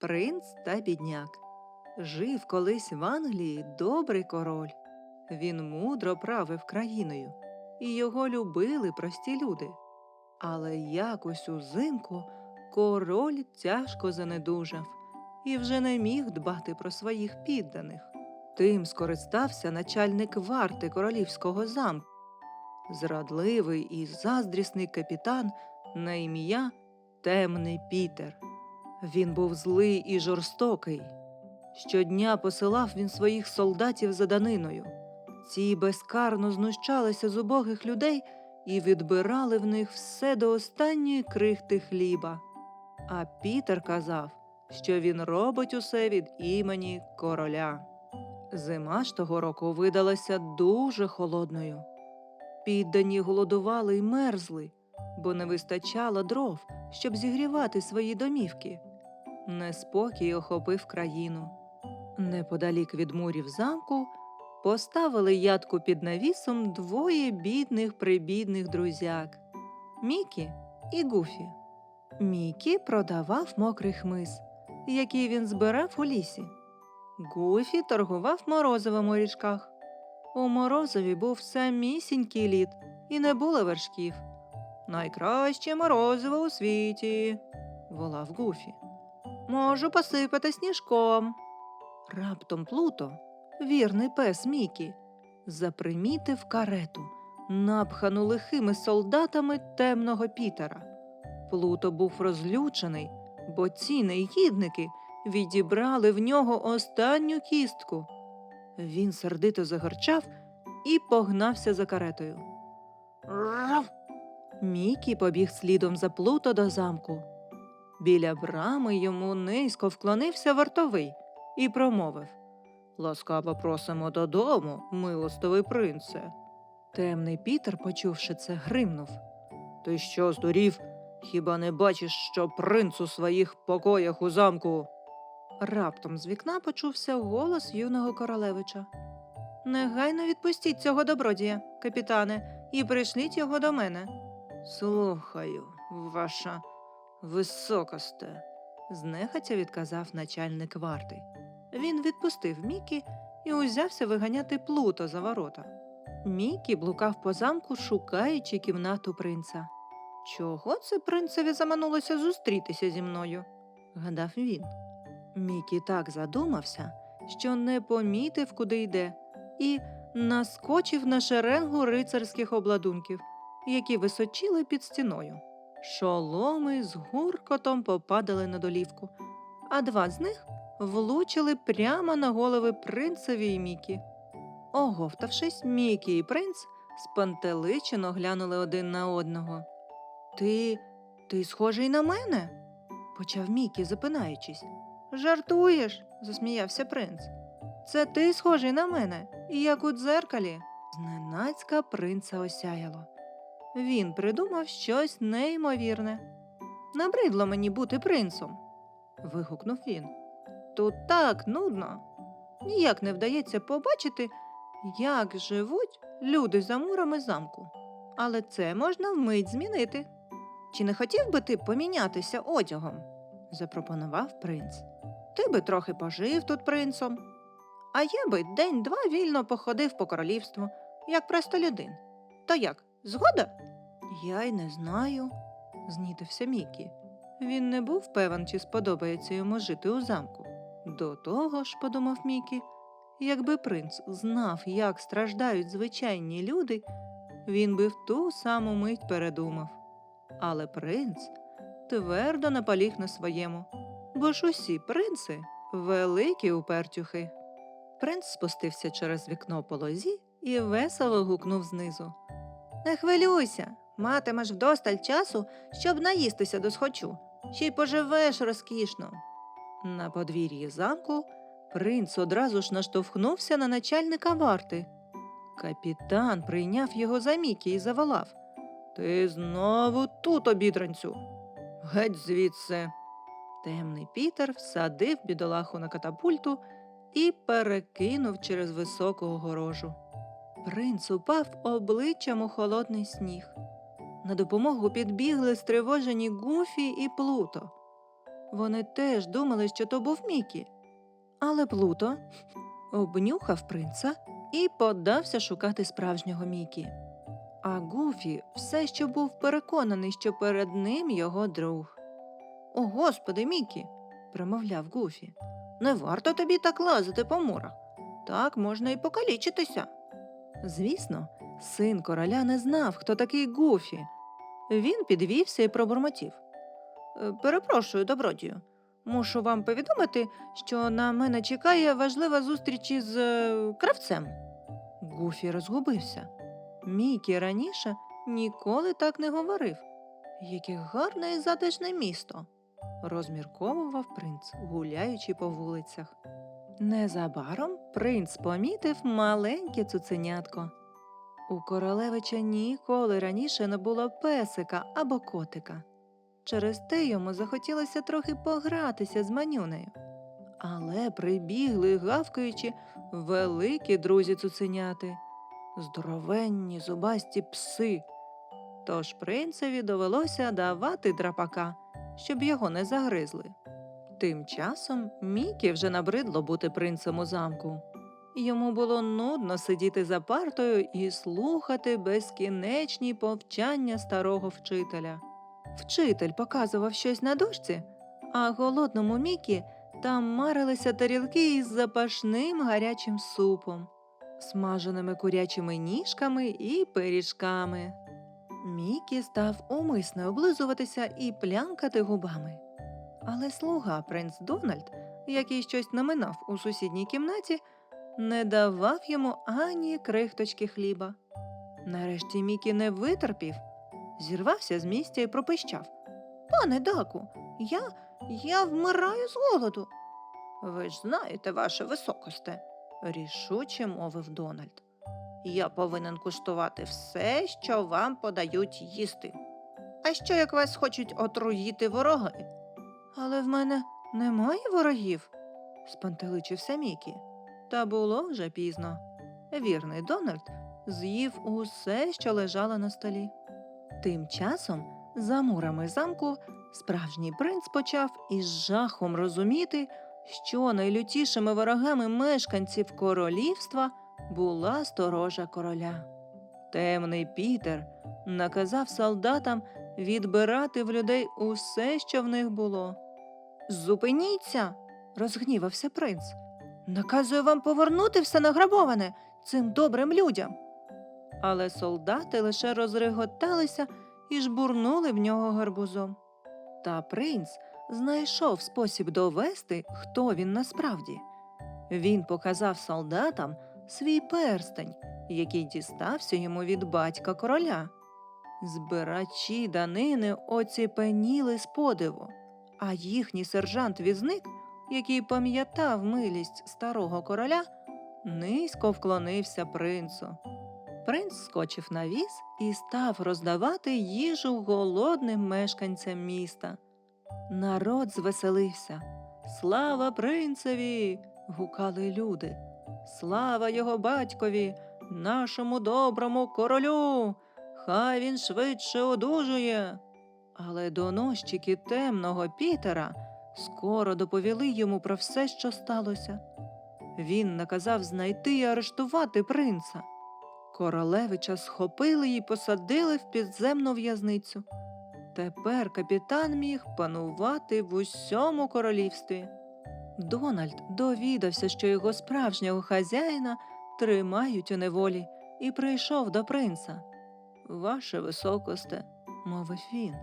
Принц та бідняк. Жив колись в Англії добрий король. Він мудро правив країною, і його любили прості люди. Але якось узимку король тяжко занедужав і вже не міг дбати про своїх підданих. Тим скористався начальник варти королівського замку, зрадливий і заздрісний капітан на ім'я Темний Пітер. Він був злий і жорстокий. Щодня посилав він своїх солдатів за даниною. Ці безкарно знущалися з убогих людей і відбирали в них все до останньої крихти хліба. А Пітер казав, що він робить усе від імені короля. Зима ж того року видалася дуже холодною. Піддані голодували й мерзли, бо не вистачало дров, щоб зігрівати свої домівки. Неспокій охопив країну. Неподалік від мурів замку поставили ядку під навісом двоє бідних прибідних друзяк Мікі і Гуфі. Мікі продавав мокрий хмиз, який він збирав у лісі. Гуфі торгував морозивом у річках. У морозові був самісінький лід і не було вершків. Найкраще морозиво у світі, волав Гуфі. Можу посипати сніжком. Раптом Плуто, вірний пес Мікі, запримітив карету, напхану лихими солдатами темного Пітера. Плуто був розлючений, бо ці негідники відібрали в нього останню кістку. Він сердито загарчав і погнався за каретою. Рав! Мікі побіг слідом за Плуто до замку. Біля брами йому низько вклонився вартовий і промовив Ласкаво просимо додому, милостивий принце. Темний Пітер, почувши це, гримнув. Ти що, здурів? Хіба не бачиш, що принц у своїх покоях у замку? Раптом з вікна почувся голос юного королевича. Негайно відпустіть цього добродія, капітане, і пришліть його до мене. Слухаю, ваша високосте, знехотя відказав начальник варти. Він відпустив Мікі і узявся виганяти плуто за ворота. Мікі блукав по замку, шукаючи кімнату принца. Чого це принцеві заманулося зустрітися зі мною? гадав він. Мікі так задумався, що не помітив, куди йде, і наскочив на шеренгу рицарських обладунків, які височили під стіною. Шоломи з гуркотом попадали на долівку, а два з них влучили прямо на голови принцеві і Мікі. Оговтавшись, Мікі і принц спантеличено глянули один на одного. Ти. ти схожий на мене? почав Мікі, запинаючись. Жартуєш? засміявся принц. Це ти схожий на мене, як у дзеркалі. Зненацька принца осяяло. Він придумав щось неймовірне. Набридло мені бути принцом. вигукнув він. Тут так нудно. Ніяк не вдається побачити, як живуть люди за мурами замку. Але це можна вмить змінити. Чи не хотів би ти помінятися одягом? запропонував принц. Ти би трохи пожив тут принцом. А я би день-два вільно походив по королівству, як простолюдин. То як, згода? Я й не знаю, знітився Мікі. Він не був певен, чи сподобається йому жити у замку. До того ж, подумав Мікі, якби принц знав, як страждають звичайні люди, він би в ту саму мить передумав. Але принц твердо наполіг на своєму, бо ж усі принци великі упертюхи. Принц спустився через вікно по лозі і весело гукнув знизу. Не хвилюйся, матимеш вдосталь часу, щоб наїстися до схочу, ще й поживеш розкішно. На подвір'ї замку принц одразу ж наштовхнувся на начальника варти. Капітан прийняв його за Мікі і заволав. Ти знову тут, обідранцю. Геть звідси. Темний Пітер всадив бідолаху на катапульту і перекинув через високу огорожу. Принц упав обличчям у холодний сніг. На допомогу підбігли стривожені Гуфі і Плуто. Вони теж думали, що то був Мікі. Але Плуто обнюхав принца і подався шукати справжнього Мікі. А Гуфі все ще був переконаний, що перед ним його друг. О, господи, Мікі, промовляв Гуфі. Не варто тобі так лазити по мурах. Так можна і покалічитися. Звісно, син короля не знав, хто такий Гуфі. Він підвівся і пробурмотів. «Е, Перепрошую, добродію. Мушу вам повідомити, що на мене чекає важлива зустріч із е, кравцем. Гуфі розгубився. Мікі раніше ніколи так не говорив. Яке гарне і затишне місто, розмірковував принц, гуляючи по вулицях. Незабаром принц помітив маленьке цуценятко. У королевича ніколи раніше не було песика або котика. Через те йому захотілося трохи погратися з манюнею. Але прибігли, гавкаючи, великі друзі цуценяти, здоровенні зубасті пси. Тож принцеві довелося давати драпака, щоб його не загризли. Тим часом Мікі вже набридло бути принцем у замку. Йому було нудно сидіти за партою і слухати безкінечні повчання старого вчителя. Вчитель показував щось на дошці, а голодному Мікі там марилися тарілки із запашним гарячим супом, смаженими курячими ніжками і пиріжками. Мікі став умисно облизуватися і плянкати губами. Але слуга принц Дональд, який щось наминав у сусідній кімнаті, не давав йому ані крихточки хліба. Нарешті Мікі не витерпів, зірвався з місця і пропищав. Пане Даку, я, я вмираю з голоду. Ви ж знаєте, ваше високосте, рішуче мовив Дональд. Я повинен куштувати все, що вам подають їсти. А що як вас хочуть отруїти вороги? Але в мене немає ворогів, спантеличився Мікі. Та було вже пізно. Вірний Дональд з'їв усе, що лежало на столі. Тим часом, за мурами замку, справжній принц почав із жахом розуміти, що найлютішими ворогами мешканців королівства була сторожа короля. Темний Пітер наказав солдатам відбирати в людей усе, що в них було. Зупиніться, розгнівався принц. Наказую вам повернути все награбоване цим добрим людям. Але солдати лише розреготалися і жбурнули в нього гарбузом. Та принц знайшов спосіб довести, хто він насправді. Він показав солдатам свій перстень, який дістався йому від батька короля. Збирачі данини оціпеніли з подиву, а їхній сержант-візник, який пам'ятав милість старого короля, низько вклонився принцу. Принц скочив на віз і став роздавати їжу голодним мешканцям міста. Народ звеселився. Слава принцеві! гукали люди. Слава його батькові, нашому доброму королю! Хай він швидше одужує. Але доносчики темного Пітера скоро доповіли йому про все, що сталося. Він наказав знайти і арештувати принца. Королевича схопили і посадили в підземну в'язницю. Тепер капітан міг панувати в усьому королівстві. Дональд довідався, що його справжнього хазяїна тримають у неволі, і прийшов до принца. Ваше високосте, мовив він,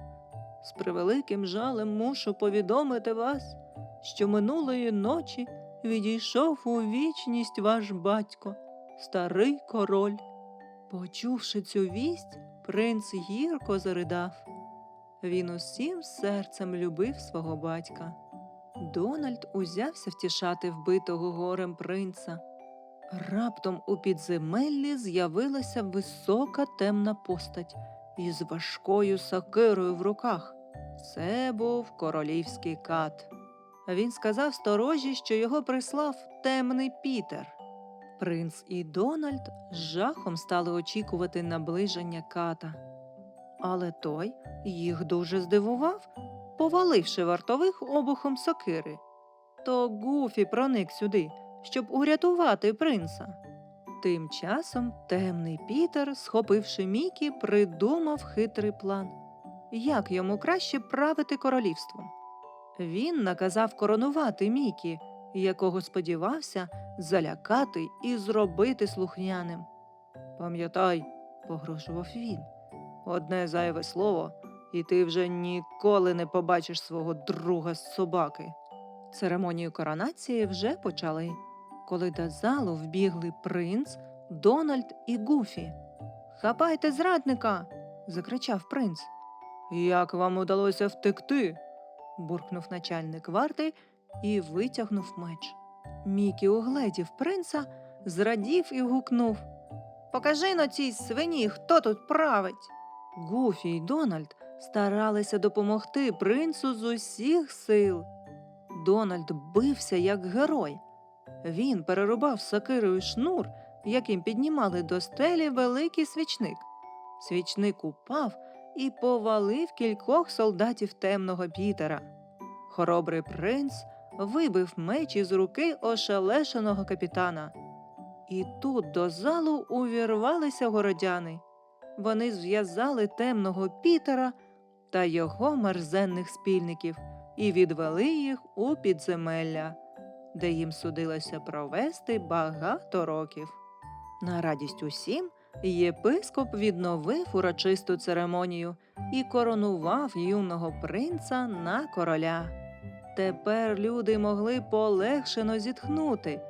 з превеликим жалем мушу повідомити вас, що минулої ночі відійшов у вічність ваш батько, старий король. Почувши цю вість, принц гірко заридав. Він усім серцем любив свого батька. Дональд узявся втішати вбитого горем принца. Раптом у підземеллі з'явилася висока темна постать із важкою сокирою в руках. Це був королівський кат. Він сказав сторожі, що його прислав темний Пітер. Принц і Дональд з жахом стали очікувати наближення ката. Але той їх дуже здивував поваливши вартових обухом сокири. То Гуфі проник сюди, щоб урятувати принца. Тим часом темний Пітер, схопивши Мікі, придумав хитрий план, як йому краще правити королівством. Він наказав коронувати Мікі, якого сподівався залякати і зробити слухняним. Пам'ятай, погрожував він, одне зайве слово, і ти вже ніколи не побачиш свого друга з собаки. Церемонію коронації вже почали, коли до залу вбігли принц, Дональд і Гуфі. Хапайте зрадника. закричав принц. Як вам удалося втекти? буркнув начальник варти і витягнув меч. Мікі угледів принца, зрадів і гукнув Покажи на цій свині, хто тут править. Гуфі й Дональд старалися допомогти принцу з усіх сил. Дональд бився як герой. Він перерубав сокирою шнур, яким піднімали до стелі великий свічник. Свічник упав і повалив кількох солдатів темного Пітера. Хоробрий принц вибив меч із руки ошелешеного капітана. І тут до залу увірвалися городяни. Вони зв'язали темного Пітера та його мерзенних спільників і відвели їх у підземелля, де їм судилося провести багато років. На радість усім єпископ відновив урочисту церемонію і коронував юного принца на короля. Тепер люди могли полегшено зітхнути,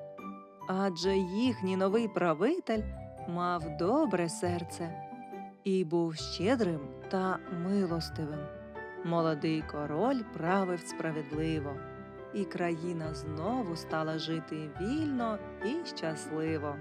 адже їхній новий правитель мав добре серце і був щедрим та милостивим. Молодий король правив справедливо, і країна знову стала жити вільно і щасливо.